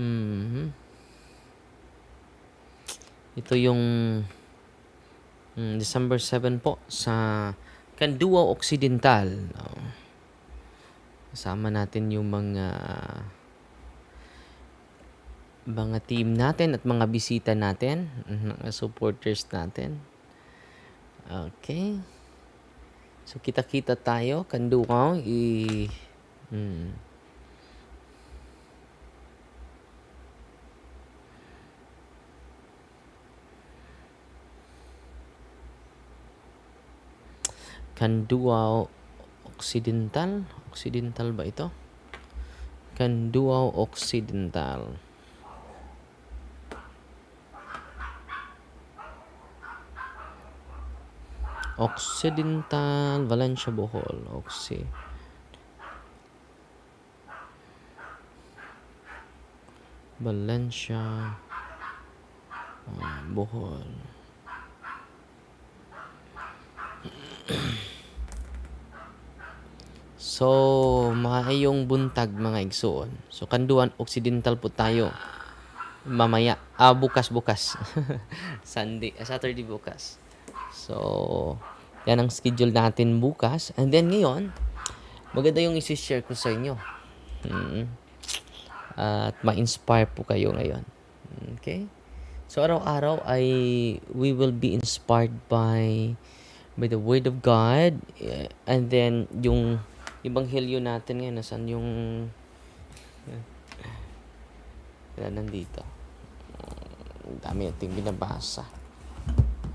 Mhm. Ito yung mm, December 7 po sa Kandua Occidental. Oh. Kasama natin yung mga mga team natin at mga bisita natin, mga supporters natin. Okay. So kita-kita tayo, Kandua i mm, Kanduao Occidental. Occidental ba ito? Kanduao Occidental. Occidental Valencia Bohol. Oxy. Valencia ah, Bohol. So, maayong buntag mga igsoon. So, kanduan occidental po tayo. Mamaya, ah, bukas bukas. Sunday, ah, Saturday bukas. So, yan ang schedule natin bukas. And then ngayon, maganda yung isi-share ko sa inyo. Mm. At ma-inspire po kayo ngayon. Okay? So, araw-araw ay we will be inspired by by the word of God and then yung ebanghelyo natin ngayon nasan yung yan nandito. Ang dami nating binabasa.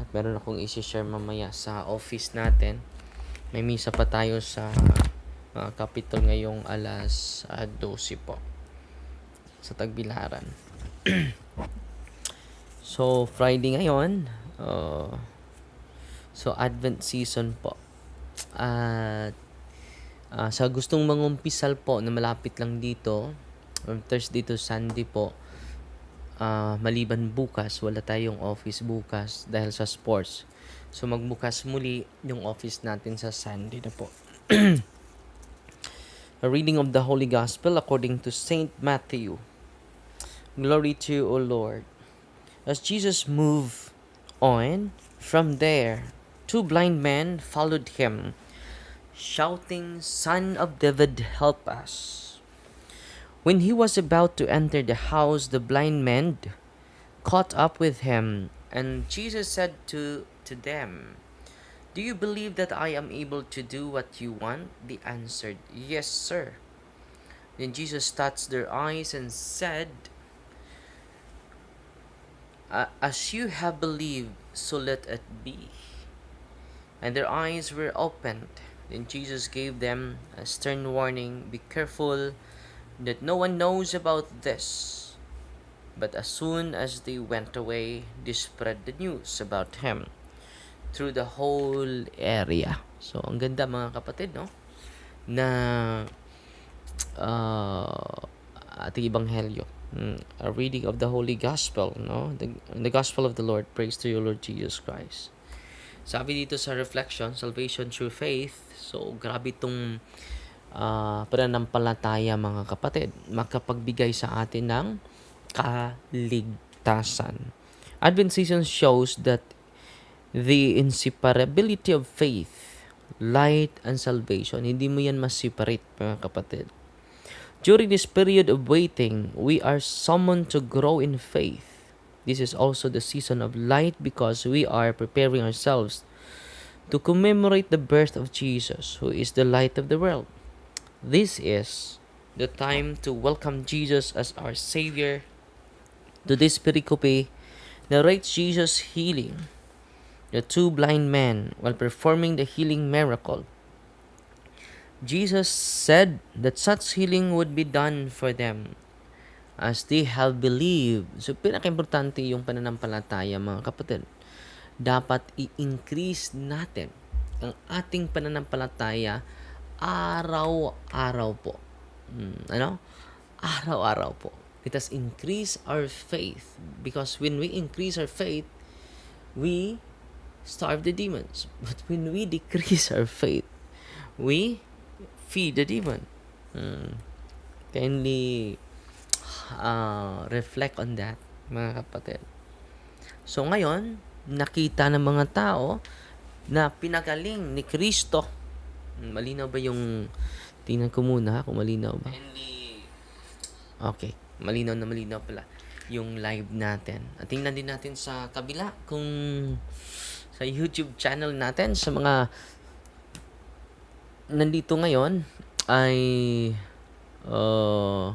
At meron akong isi-share mamaya sa office natin. May misa pa tayo sa uh, Capitol ngayong alas uh, 12 po. Sa Tagbilaran. So Friday ngayon uh, So, Advent season po. At sa gustong mangumpisal po na malapit lang dito, from Thursday to Sunday po, uh, maliban bukas, wala tayong office bukas dahil sa sports. So, magbukas muli yung office natin sa Sunday na po. A reading of the Holy Gospel according to Saint Matthew. Glory to you, O Lord. As Jesus moved on from there, two blind men followed him, shouting, Son of David, help us. When he was about to enter the house, the blind men caught up with him, and Jesus said to, to them, Do you believe that I am able to do what you want? They answered, Yes, sir. Then Jesus touched their eyes and said, As you have believed, so let it be and their eyes were opened. Then Jesus gave them a stern warning Be careful that no one knows about this. But as soon as they went away, they spread the news about him through the whole area. So, ang ganda mga kapatid, no? Na uh, ating ibanghelyo. Mm, a reading of the Holy Gospel, no? The, the Gospel of the Lord. Praise to you, Lord Jesus Christ. Sabi dito sa reflection, salvation through faith. So, grabe itong uh, pananampalataya mga kapatid. Makapagbigay sa atin ng kaligtasan. Advent season shows that the inseparability of faith, light, and salvation, hindi mo yan mas-separate mga kapatid. During this period of waiting, we are summoned to grow in faith This is also the season of light because we are preparing ourselves to commemorate the birth of Jesus, who is the light of the world. This is the time to welcome Jesus as our Savior. To this pericope narrates Jesus' healing the two blind men while performing the healing miracle. Jesus said that such healing would be done for them as they have believed. So, pinaka-importante yung pananampalataya, mga kapatid. Dapat i-increase natin ang ating pananampalataya araw-araw po. Hmm, ano? Araw-araw po. Let us increase our faith because when we increase our faith, we starve the demons. But when we decrease our faith, we feed the demon. Hmm. Kindly uh, reflect on that, mga kapatid. So ngayon, nakita ng mga tao na pinagaling ni Kristo. Malinaw ba yung tingnan ko muna kung malinaw ba? Okay, malinaw na malinaw pala yung live natin. At tingnan din natin sa kabila kung sa YouTube channel natin sa mga nandito ngayon ay uh,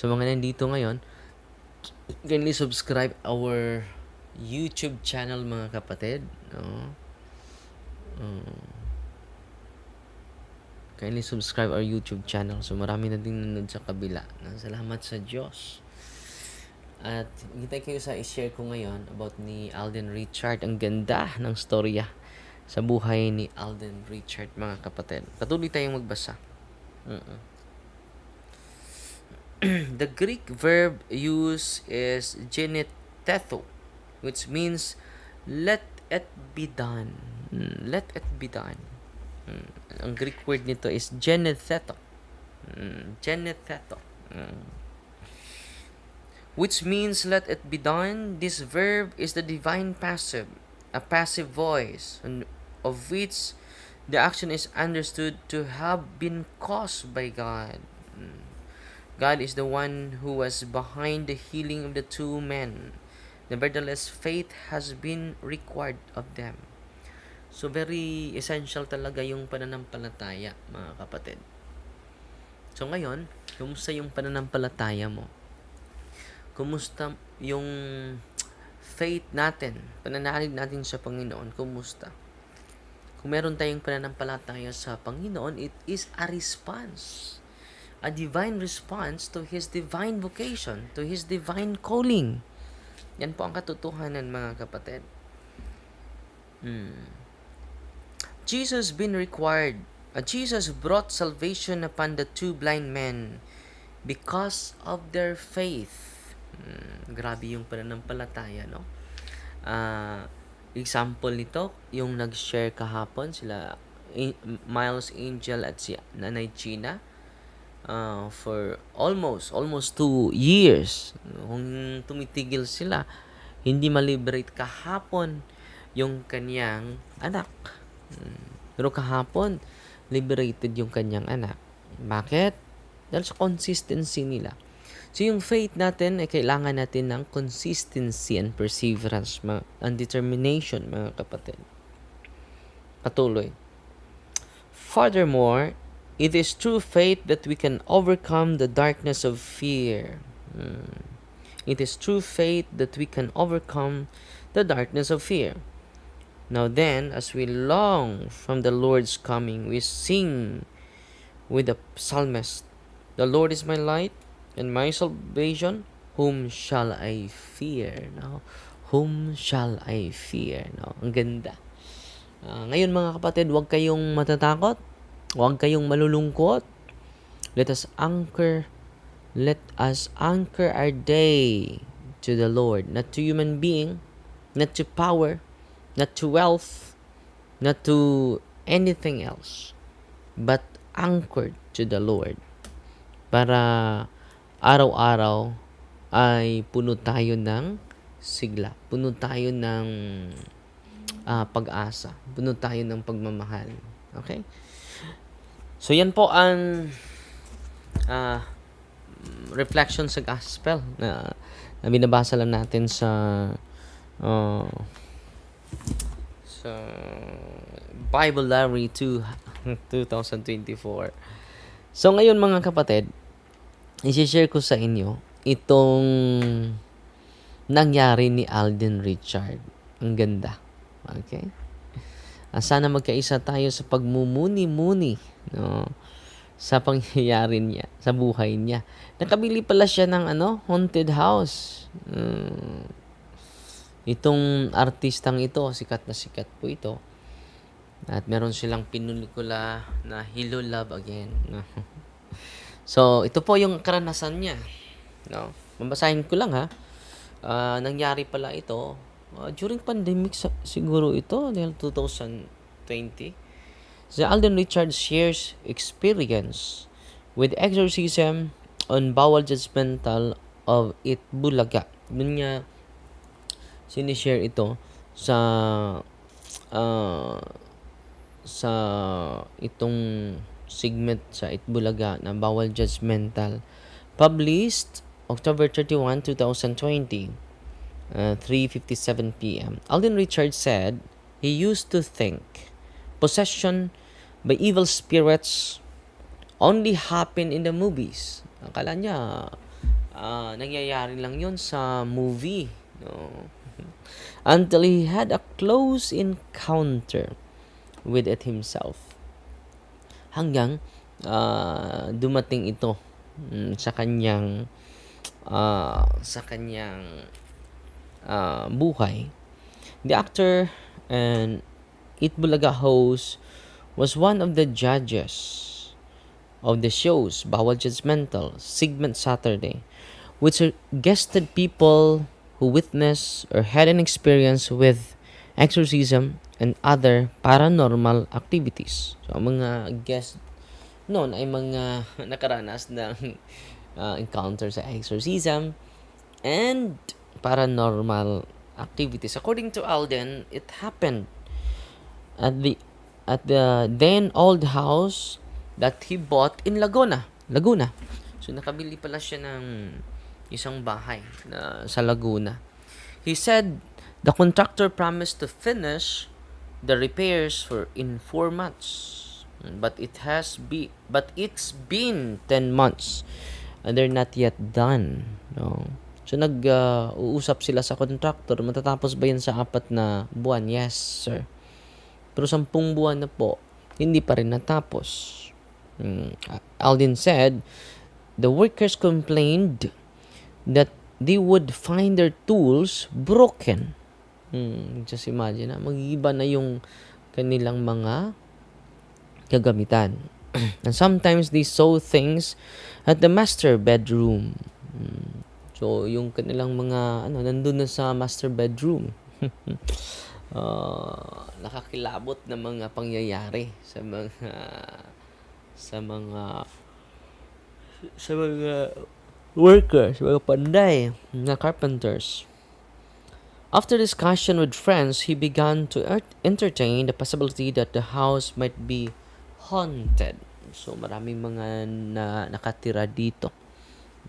sa mga nandito ngayon kindly subscribe our YouTube channel mga kapatid no? Uh, kindly subscribe our YouTube channel. So marami na din nanonood sa kabila no? salamat sa Diyos. At hintay kayo sa i-share ko ngayon about ni Alden Richard. Ang ganda ng storya sa buhay ni Alden Richard mga kapatid. Patuloy tayong magbasa. Mm-mm. the Greek verb used is genetetho, which means let it be done. Let it be done. Mm, Ang Greek word nito is genetheto. Mm. Mm. Which means let it be done. This verb is the divine passive, a passive voice, and of which the action is understood to have been caused by God. Mm. God is the one who was behind the healing of the two men. Nevertheless, faith has been required of them. So, very essential talaga yung pananampalataya, mga kapatid. So, ngayon, kumusta yung pananampalataya mo? Kumusta yung faith natin, pananalig natin sa Panginoon, kumusta? Kung meron tayong pananampalataya sa Panginoon, it is a response a divine response to His divine vocation, to His divine calling. Yan po ang katotohanan mga kapatid. Hmm. Jesus been required, uh, Jesus brought salvation upon the two blind men because of their faith. Hmm, grabe yung pananampalataya, no? Ah, example nito, yung nag-share kahapon sila Miles Angel at si Nanay Gina uh, for almost almost two years kung tumitigil sila hindi maliberate kahapon yung kanyang anak. Mm. pero kahapon liberated yung kanyang anak. Bakit? dahil sa consistency nila. So yung faith natin ay kailangan natin ng consistency and perseverance mga, and determination mga kapatid. Patuloy. Furthermore It is through faith that we can overcome the darkness of fear. Hmm. It is through faith that we can overcome the darkness of fear. Now then, as we long from the Lord's coming, we sing with the psalmist, The Lord is my light and my salvation. Whom shall I fear? No? Whom shall I fear? No? Ang ganda. Ah, ngayon mga kapatid, huwag kayong matatakot. Huwag kayong malulungkot. Let us anchor let us anchor our day to the Lord, not to human being, not to power, not to wealth, not to anything else, but anchored to the Lord. Para araw-araw ay puno tayo ng sigla, puno tayo ng ah, pag-asa, puno tayo ng pagmamahal. Okay? So yan po ang ah, reflection sa gospel na, na binabasa lang natin sa ah, sa Bible Diary 2 2024. So ngayon mga kapatid, i-share ko sa inyo itong nangyari ni Alden Richard. Ang ganda. Okay? Ah, sana magkaisa tayo sa pagmumuni-muni no sa pangyayari niya sa buhay niya. Nakabili pala siya ng ano haunted house. Mm. itong artistang ito sikat na sikat po ito. At meron silang pinulikula na Hello Love Again so ito po yung karanasan niya no. Mabasahin ko lang ha. Ah, nangyari pala ito ah, during pandemic sa, siguro ito dahil 2020 si Alden Richards shares experience with exorcism on bowel judgmental of Itbulaga. Dun niya sinishare ito sa ah, sa itong segment sa Itbulaga na bawal judgmental. Published October 31, 2020, uh, 3.57 p.m. Alden Richards said he used to think possession by evil spirits only happen in the movies. Akala niya, ah, nangyayari lang yon sa movie. No? Until he had a close encounter with it himself. Hanggang ah, dumating ito mm, sa kanyang ah, sa kanyang ah, buhay. The actor and Itbulaga host was one of the judges of the shows Bawal Judgmental, Segment Saturday, which guested people who witnessed or had an experience with exorcism and other paranormal activities. So, ang mga guest noon ay mga nakaranas ng uh, encounter sa exorcism and paranormal activities. According to Alden, it happened at the at the then old house that he bought in Laguna. Laguna. So nakabili pala siya ng isang bahay na sa Laguna. He said the contractor promised to finish the repairs for in 4 months. But it has be but it's been 10 months and they're not yet done. No. So nag-uusap sila sa contractor, matatapos ba yan sa apat na buwan? Yes, sir. Pero sampung buwan na po, hindi pa rin natapos. Mm, Aldin said, the workers complained that they would find their tools broken. Hmm, just imagine na, magigiba na yung kanilang mga kagamitan. And sometimes they saw things at the master bedroom. Hmm. So, yung kanilang mga, ano, nandun na sa master bedroom. uh, nakakilabot na mga pangyayari sa mga sa mga sa mga workers, mga panday na carpenters. After discussion with friends, he began to er- entertain the possibility that the house might be haunted. So maraming mga na nakatira dito.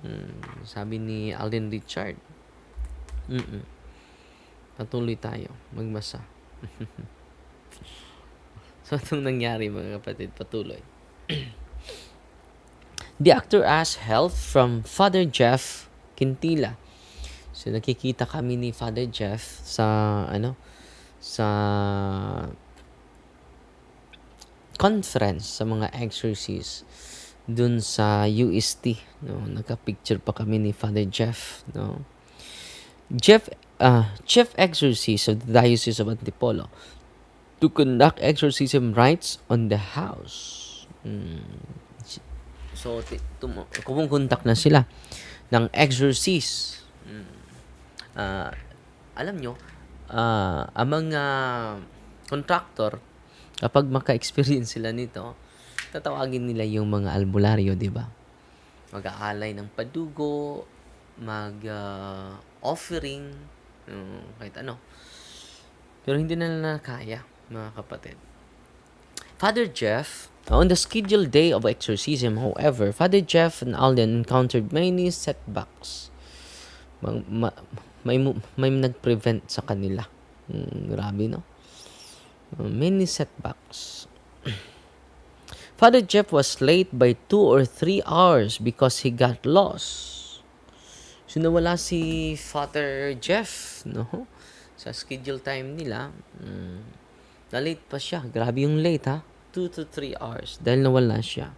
Hmm, sabi ni Alden Richard. Mm-mm. Patuloy tayo magmasa. so itong nangyari mga kapatid, patuloy. The actor asked help from Father Jeff Quintila. So nakikita kami ni Father Jeff sa ano sa conference sa mga exorcists dun sa UST no nagka-picture pa kami ni Father Jeff no Jeff uh, chief exorcist of the Diocese of Antipolo to conduct exorcism rites on the house Mm. So, kumontak na sila ng exorcist. Mm. Uh, alam nyo, uh, ang mga contractor, kapag maka-experience sila nito, tatawagin nila yung mga albularyo, di ba? Mag-aalay ng padugo, mag-offering, uh, um, kahit ano. Pero hindi na nila kaya, mga kapatid. Father Jeff, on the scheduled day of exorcism, however, Father Jeff and Alden encountered many setbacks. May, may, may nag-prevent sa kanila. Hmm, grabe, no? Many setbacks. Father Jeff was late by two or three hours because he got lost. So, nawala si Father Jeff, no? Sa schedule time nila. Hmm, na-late pa siya. Grabe yung late, ha? 2 to 3 hours dahil nawala siya.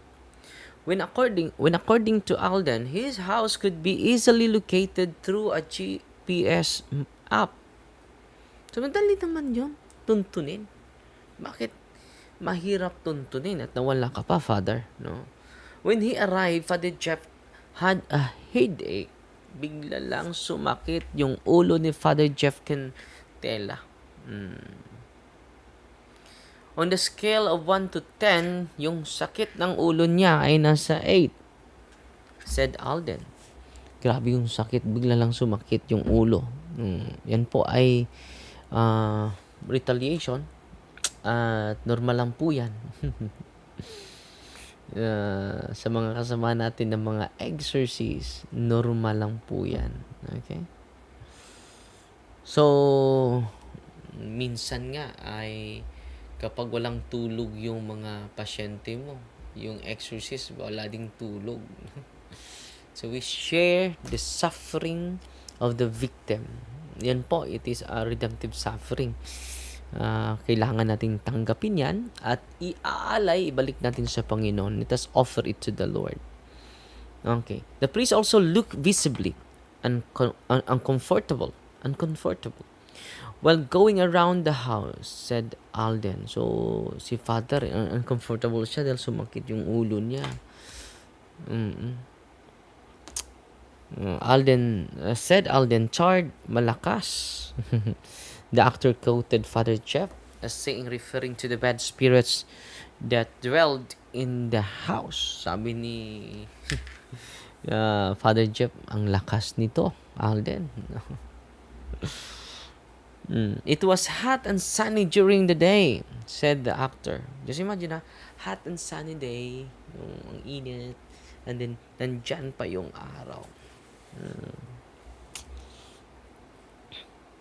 When according when according to Alden, his house could be easily located through a GPS app. So madali naman 'yon, tuntunin. Bakit mahirap tuntunin at nawala ka pa, Father, no? When he arrived, Father Jeff had a headache. Bigla lang sumakit yung ulo ni Father Jeff Kentela. Hmm. On the scale of 1 to 10, yung sakit ng ulo niya ay nasa 8. said Alden. Grabe yung sakit, bigla lang sumakit yung ulo. Mm, yan po ay ah, retaliation at normal lang po yan. Ah, sa mga kasama natin ng mga exorcist, normal lang po yan. Okay? So, minsan nga ay kapag walang tulog yung mga pasyente mo, yung exorcist, wala ding tulog. so, we share the suffering of the victim. Yan po, it is a redemptive suffering. Ah, kailangan nating tanggapin yan at iaalay, ibalik natin sa Panginoon. Let us offer it to the Lord. Okay. The priest also looked visibly uncom- un- uncomfortable. Uncomfortable. While going around the house, said Alden. So, si father, un- uncomfortable siya dahil sumakit yung ulo niya. Mm-mm. Uh, Alden, uh, said Alden, charred, malakas. the actor quoted Father Jeff as saying, referring to the bad spirits that dwelled in the house. Sabi ni uh, Father Jeff, ang lakas nito, Alden. Mm. It was hot and sunny during the day, said the actor. Just imagine na, hot and sunny day, yung ang init, and then nandyan pa yung araw. Mm,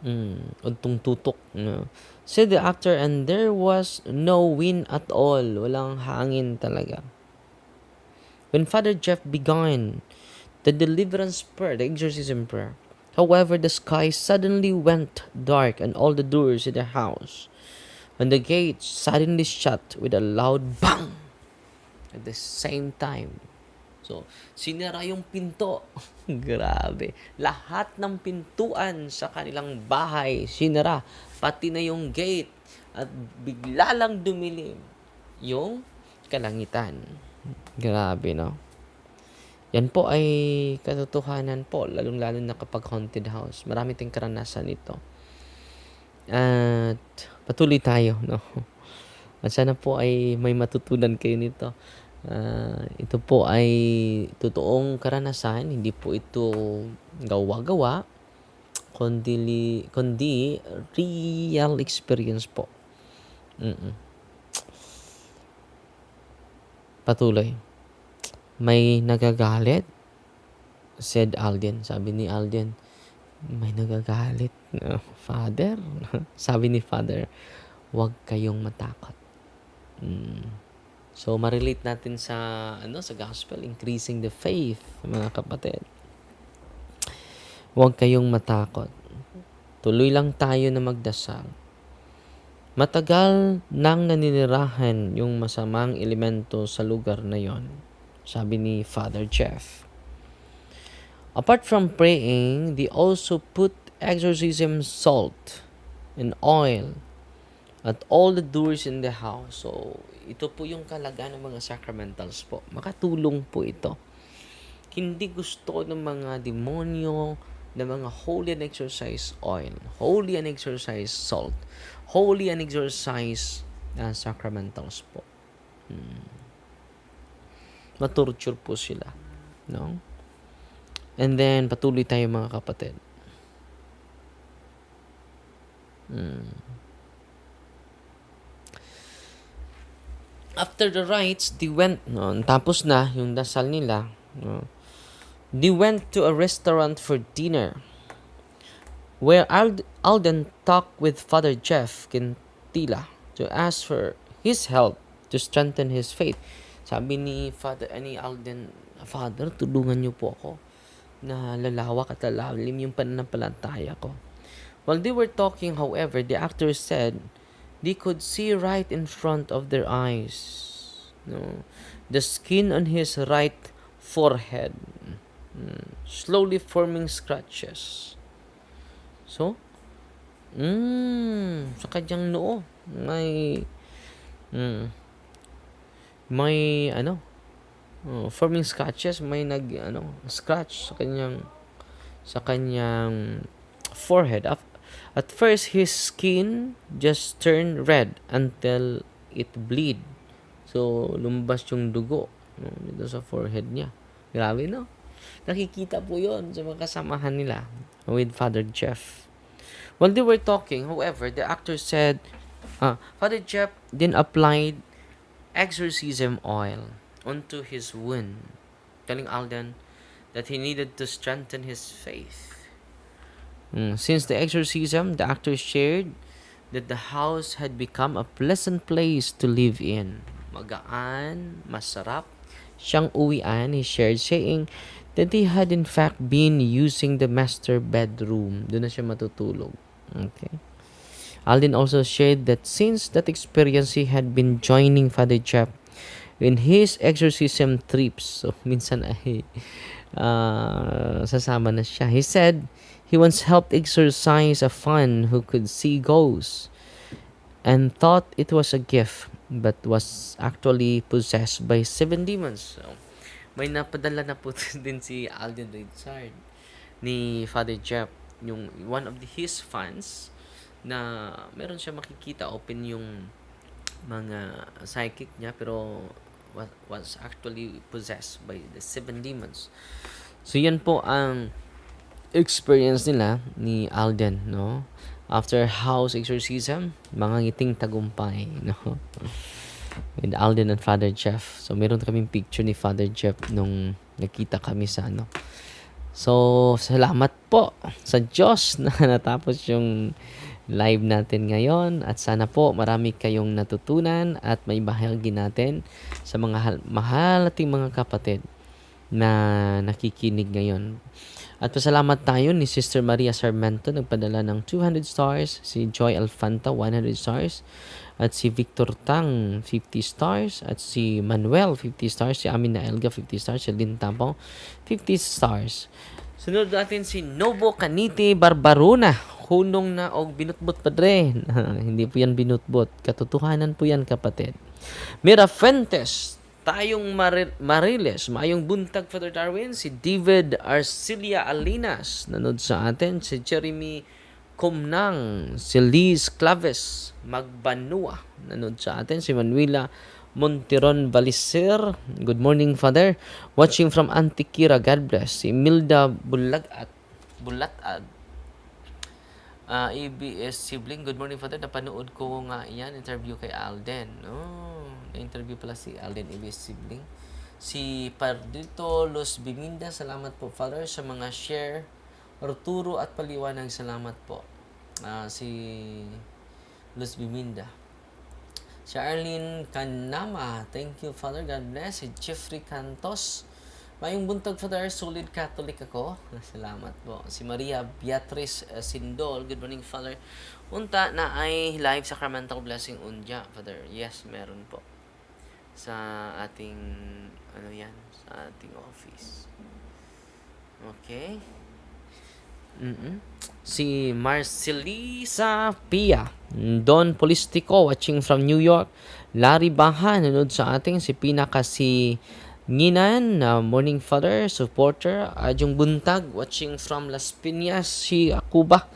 untong tutok. No? Said the actor, and there was no wind at all. Walang hangin talaga. When Father Jeff began the deliverance prayer, the exorcism prayer, however, the sky suddenly went dark and all the doors in the house and the gates suddenly shut with a loud bang at the same time. So, sinara yung pinto. Grabe. Lahat ng pintuan sa kanilang bahay, sinara. Pati na yung gate. At bigla lang dumilim yung kalangitan. Grabe, no? Yan po ay katotohanan po, lalong-lalo na kapag haunted house. Marami tayong karanasan nito. At patuloy tayo, no? At sana po ay may matutunan kayo nito. Ah, ito po ay totoong karanasan, hindi po ito gawa-gawa, kundi, kundi real experience po. Mm-mm. Patuloy. May nagagalit, said Alden. Sabi ni Alden, may nagagalit. Father, sabi ni Father, huwag kayong matakot. Mm. So, ma-relate natin sa, ano, sa gospel, increasing the faith, mga kapatid. Huwag kayong matakot. Tuloy lang tayo na magdasal. Matagal nang naninirahan yung masamang elemento sa lugar na yon, sabi ni Father Jeff. Apart from praying, they also put exorcism salt and oil at all the doors in the house. So, ito po yung kalaga ng mga sacramentals po. Makatulong po ito. Hindi gusto ng mga demonyo ng mga holy and exercise oil, holy and exercise salt, holy and exercise uh, sacramentals po. Hmm. Matorture po sila. No? And then, patuloy tayo mga kapatid. Hmm. After the rites, they went, no, tapos na yung dasal nila, no, they went to a restaurant for dinner where Ald- Alden talked with Father Jeff Quintila to ask for his help to strengthen his faith. Sabi ni Father, ani Alden, Father, tulungan niyo po ako na lalawak at lalalim yung pananampalataya ko. While they were talking, however, the actor said, they could see right in front of their eyes. No, the skin on his right forehead, mm, slowly forming scratches. So, mm, sa kanyang noo, may, mm, may ano, oh, forming scratches, may nag ano, scratch sa kanyang sa kanyang forehead. At first, his skin just turned red until it bleed. So, lumabas yung dugo no, dito sa forehead niya. Grabe, no? Nakikita po yon sa mga kasamahan nila with Father Jeff. While they were talking, however, the actor said, uh, Father Jeff then applied exorcism oil onto his wound, telling Alden that he needed to strengthen his faith. Mm, Since the exorcism, the actor shared that the house had become a pleasant place to live in. Magaan, masarap, siyang uwian, he shared, saying that he had in fact been using the master bedroom. Doon na siya matutulog. Okay. Alden also shared that since that experience, he had been joining Father Jeff in his exorcism trips. So, minsan ay uh, sasama na siya. He said he once helped exorcise a fan who could see ghosts and thought it was a gift but was actually possessed by seven demons. So, may napadala na po din si Alden Richard ni Father Jeff yung one of the, his fans na meron siya makikita open yung mga psychic niya pero was, actually possessed by the seven demons. So yan po ang experience nila ni Alden, no? After house exorcism, mga ngiting tagumpay, no? With Alden and Father Jeff. So meron kaming picture ni Father Jeff nung nakita kami sa ano. So, salamat po sa Diyos na natapos yung live natin ngayon at sana po marami kayong natutunan at may bahagi natin sa mga hal- mahal nating mga kapatid na nakikinig ngayon. At pasalamat tayo ni Sister Maria Sarmento nagpadala ng 200 stars, si Joy Alfanta 100 stars, at si Victor Tang 50 stars, at si Manuel 50 stars, si Amina Elga 50 stars, si Lynn Tampong 50 stars. Sunod natin si Nobo Canite Barbarona. Hunong na og binutbot padre. Hindi po yan binutbot. Katotohanan po yan kapatid. Mira Fuentes. Tayong Mar- Mariles. Mayong buntag Father Darwin. Si David Arcilia Alinas. Nanood sa atin. Si Jeremy Kumnang. Si Liz Claves. Magbanua. Nanood sa atin. Si Manuela Monteron Valiser. Good morning, Father. Watching from Antikira. God bless. Si Milda Bulagat. Bulatad. Ah, ABS sibling. Good morning, Father. Napanood ko nga yan. Interview kay Alden. Oh, na-interview pala si Alden, ABS sibling. Si Pardito Los Biminda. Salamat po, Father, sa mga share, Arturo at paliwanag. Salamat po. Ah, si Los Biminda. Si Arlene Kanama, thank you Father, God bless. Si Jeffrey Cantos, mayong buntag Father, solid Catholic ako. Salamat po. Si Maria Beatrice eh, Sindol, good morning Father. Unta na ay live sacramental blessing unja Father. Yes, meron po. Sa ating, ano yan, sa ating office. Okay. Mm Si Marcelisa Pia. Don Polistico watching from New York. Larry Baha nanood sa ating si pinaka si Nginan na Morning Father supporter. Ajong Buntag watching from Las Piñas si Akuba.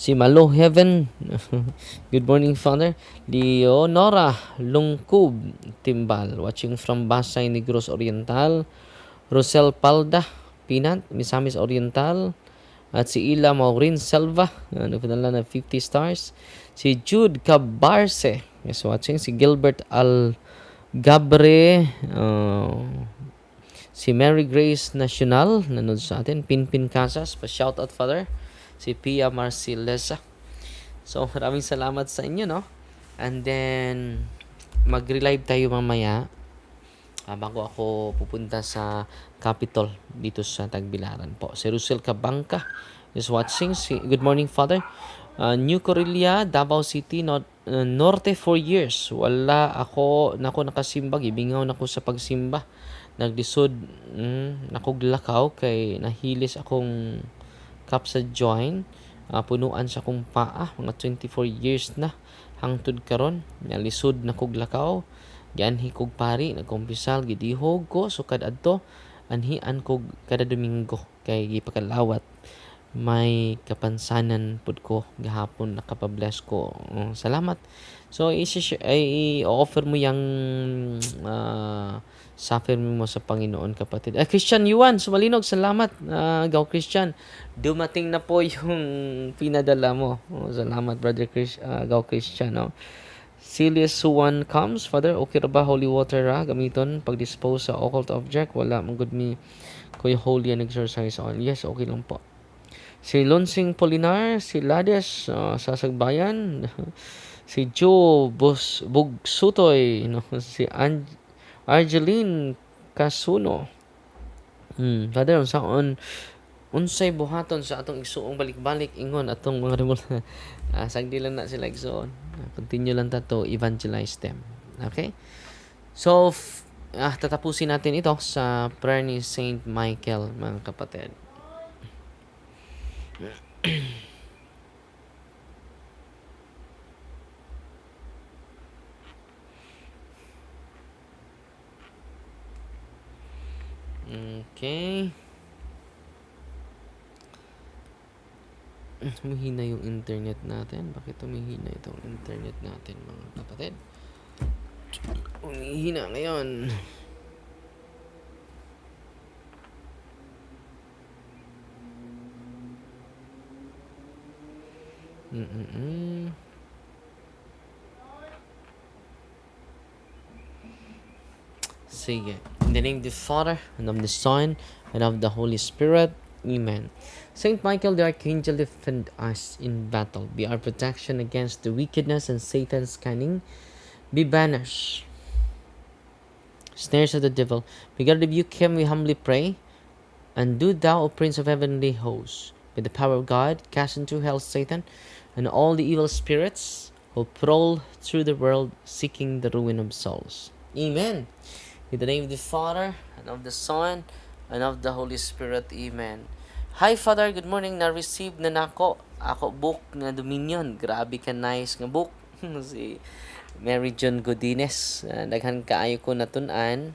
Si Malo Heaven Good morning Father. Leonora Lungkub Timbal watching from Basay Negros Oriental. Rosel Palda Pinat Misamis Oriental at si Ila Maureen Selva, uh, nagpadala na 50 stars. Si Jude Cabarce, is watching. Si Gilbert Al Gabre, uh, si Mary Grace National, nanood sa atin. Pinpin Casas, pa shout out father. Si Pia Marcilesa. So, maraming salamat sa inyo, no? And then, mag-relive tayo mamaya ah, bago ako pupunta sa Capitol dito sa Tagbilaran po. Si Russell Cabangka is watching. Si, good morning, Father. Uh, New Corelia, Davao City, Nor- uh, Norte for years. Wala ako, nako nakasimba, gibingaw nako sa pagsimba. Naglisod, mm, nakuglakaw kay nahilis akong cup sa join. Uh, punuan sa kong paa, mga 24 years na hangtod karon nalisod na kog Gianhi kog pari, nagkumpisal, gidihog ko, sukad adto, anhian kog kada Domingo kay gipakalawat. May kapansanan pud ko gahapon nakapabless ko. Uh, salamat So, i-offer mo yung ah, suffer mo sa Panginoon, kapatid. Ah, Christian Yuan, sumalinog, salamat. Ah, Gaw Christian, dumating na po yung pinadala mo. Oh, salamat, Brother Chris, ah, Gaw Christian. No? Silas Suwan comes, Father, okay ra ba holy water ra gamiton pag-dispose sa occult object? Wala, man good me ko yung holy and exercise on. Yes, okay lang po. Si Lonsing Polinar, si Lades ah, sa Sagbayan, si Joe Bus Bugsutoy, no? si An Argeline Casuno. Hmm, Father, unsaon unsay buhaton sa atong igsuong balik-balik ingon atong mga remol ah, sagdi lang na sila igsuon. Ah, Continue lang ta to evangelize them. Okay? So, f- ah, tatapusin natin ito sa prayer ni Saint Michael, mga kapatid. Okay. Humihina yung internet natin. Bakit humihina itong internet natin, mga kapatid? Humihina ngayon. Mm-mm-mm. Sige. In the name of the Father, and of the Son, and of the Holy Spirit. Amen. Saint Michael the Archangel, defend us in battle. Be our protection against the wickedness and Satan's cunning. Be banished. Snares of the devil. May God rebuke him, we humbly pray. And do thou, O Prince of heavenly hosts, by the power of God, cast into hell Satan and all the evil spirits who prowl through the world seeking the ruin of souls. Amen. In the name of the Father, and of the Son, and of the Holy Spirit. Amen. Hi Father, good morning. Na-receive na nako ako book na Dominion. Grabe ka nice nga book. si Mary John Godines. Uh, daghan kaayo ko natun-an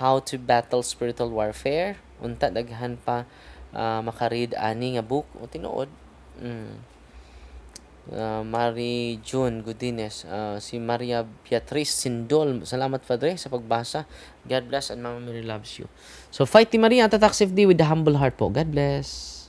how to battle spiritual warfare. Unta daghan pa uh, makaread ani nga book o tinuod. Mm. Uh, Mary June Godines, uh, si Maria Beatriz Sindol. Salamat Padre sa pagbasa. God bless and Mama Mary loves you. So fight Team Maria, tatak safety with the humble heart po. God bless.